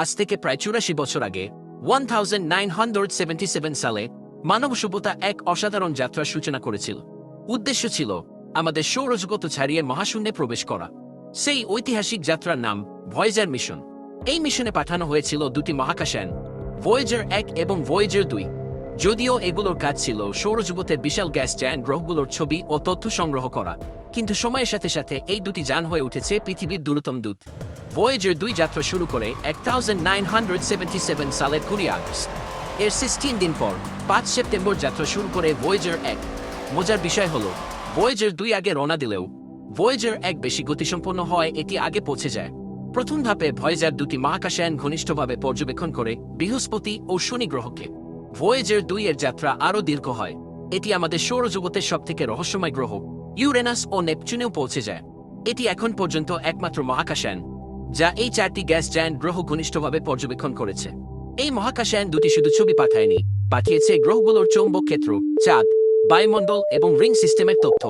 আজ থেকে প্রায় চুরাশি বছর আগে ওয়ান সালে, মানব সভ্যতা এক অসাধারণ যাত্রার সূচনা করেছিল। উদ্দেশ্য ছিল আমাদের সৌরজগত ছাড়িয়ে মহাশূন্যে প্রবেশ করা। সেই ঐতিহাসিক যাত্রার নাম ভয়েজার মিশন এই মিশনে পাঠানো হয়েছিল দুটি মহাকাশযান ভয়েজার এক এবং ভয়েজার দুই। যদিও এগুলোর কাজ ছিল সৌরজগতের বিশাল গ্যাস যান গ্রহগুলোর ছবি ও তথ্য সংগ্রহ করা। কিন্তু সময়ের সাথে সাথে এই দুটি যান হয়ে উঠেছে পৃথিবীর দূরতম দূত। ভয়েজার দুই যাত্রা শুরু করে এক সালের কুড়ি আগস্ট। এর সিক্সটিন দিন পর, পাঁচ সেপ্টেম্বর যাত্রা শুরু করে ভয়েজার এক। মজার বিষয় হল ভয়েজার দুই আগে রওনা দিলেও ভয়েজার এক বেশি গতিসম্পন্ন হয় এটি আগে পৌঁছে যায়। প্রথম ধাপে ভয়েজার দুটি মহাকাশায়ন ঘনিষ্ঠভাবে পর্যবেক্ষণ করে বৃহস্পতি ও শনি গ্রহকে। ভয়েজার দুই এর যাত্রা আরও দীর্ঘ হয়। এটি আমাদের সৌরজগতের সবথেকে রহস্যময় গ্রহ ইউরেনাস ও নেপচুনেও পৌঁছে যায়। এটি এখন পর্যন্ত একমাত্র মহাকাশযান। যা এই চারটি গ্যাস জায়ান্ট গ্রহ ঘনিষ্ঠভাবে পর্যবেক্ষণ করেছে। এই মহাকাশযান দুটি শুধু ছবি পাঠায়নি, পাঠিয়েছে গ্রহগুলোর চৌম্বক ক্ষেত্র, চাঁদ, বায়ুমণ্ডল এবং রিং সিস্টেমের তথ্য।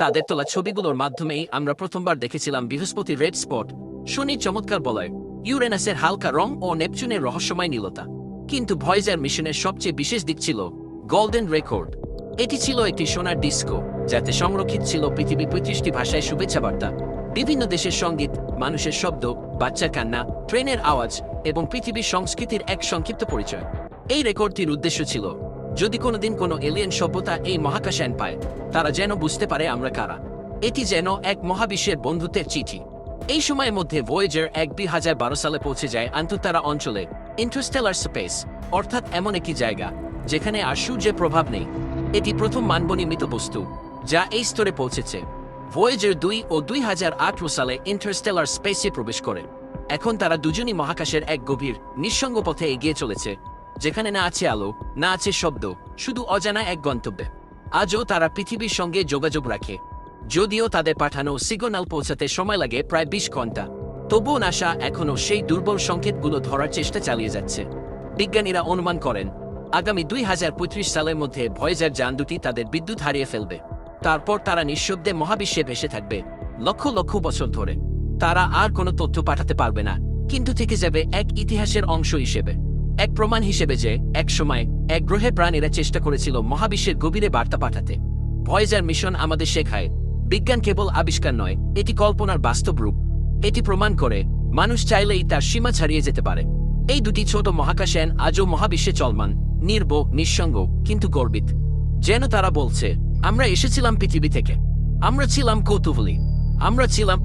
তাদের তোলা ছবিগুলোর মাধ্যমেই আমরা প্রথমবার দেখেছিলাম বৃহস্পতি রেড স্পট, শনির চমৎকার বলয়, ইউরেনাসের হালকা রং ও নেপচুনের রহস্যময় নীলতা। কিন্তু ভয়েজার মিশনের সবচেয়ে বিশেষ দিক ছিল গোল্ডেন রেকর্ড। এটি ছিল একটি সোনার ডিস্কো, যাতে সংরক্ষিত ছিল পৃথিবীর পঁয়ত্রিশটি ভাষায় শুভেচ্ছা বার্তা। বিভিন্ন দেশের সংগীত, মানুষের শব্দ, বাচ্চার কান্না, ট্রেনের আওয়াজ এবং পৃথিবীর সংস্কৃতির এক সংক্ষিপ্ত পরিচয়। এই রেকর্ডটির উদ্দেশ্য ছিল, যদি কোনোদিন কোনো এলিয়েন সভ্যতা এই মহাকাশযান পায়, তারা যেন বুঝতে পারে আমরা কারা। এটি যেন এক মহাবিশ্বের বন্ধুত্বের চিঠি। এই সময়ের মধ্যে ভয়েজার এক দুই হাজার বারো সালে পৌঁছে যায় আন্তঃতারা অঞ্চলে ইন্টারস্টেলার স্পেস অর্থাৎ এমন একটি জায়গা, যেখানে আর সূর্যের প্রভাব নেই। এটি প্রথম মানবনির্মিত বস্তু, যা এই স্তরে পৌঁছেছে। ভয়েজার দুই ও দুই হাজার আঠারো সালে ইন্টারস্টেলার স্পেসে প্রবেশ করে। এখন তারা দুজনই মহাকাশের এক গভীর, নিঃসঙ্গ পথে এগিয়ে চলেছে, যেখানে না আছে আলো, না আছে শব্দ, শুধু অজানা এক গন্তব্যে। আজও তারা পৃথিবীর সঙ্গে যোগাযোগ রাখে, যদিও তাদের পাঠানো সিগন্যাল পৌঁছাতে সময় লাগে প্রায় বিশ ঘণ্টা। তবুও নাসা এখনও সেই দুর্বল সংকেতগুলো ধরার চেষ্টা চালিয়ে যাচ্ছে। বিজ্ঞানীরা অনুমান করেন, আগামী দুই হাজার পঁয়ত্রিশ সালের মধ্যে ভয়েজার যান দুটি তাদের বিদ্যুৎ হারিয়ে ফেলবে। তারপর তারা নিঃশব্দে মহাবিশ্বে ভেসে থাকবে, লক্ষ লক্ষ বছর ধরে। তারা আর কোনো তথ্য পাঠাতে পারবে না, কিন্তু থেকে যাবে এক ইতিহাসের অংশ হিসেবে। এক প্রমাণ হিসেবে যে এক সময় এক গ্রহে প্রাণীরা চেষ্টা করেছিল মহাবিশ্বের গভীরে বার্তা পাঠাতে। ভয়েজার মিশন আমাদের শেখায়, বিজ্ঞান কেবল আবিষ্কার নয়, এটি কল্পনার বাস্তব রূপ। এটি প্রমাণ করে, মানুষ চাইলেই তার সীমা ছাড়িয়ে যেতে পারে। এই দুটি ছোট মহাকাশযান আজও মহাবিশ্বে চলমান, নির্ব, নিঃসঙ্গ, কিন্তু গর্বিত। যেন তারা বলছে আমরা এসেছিলাম পৃথিবী থেকে। আমরা ছিলাম কৌতূহলী। আমরা ছিলাম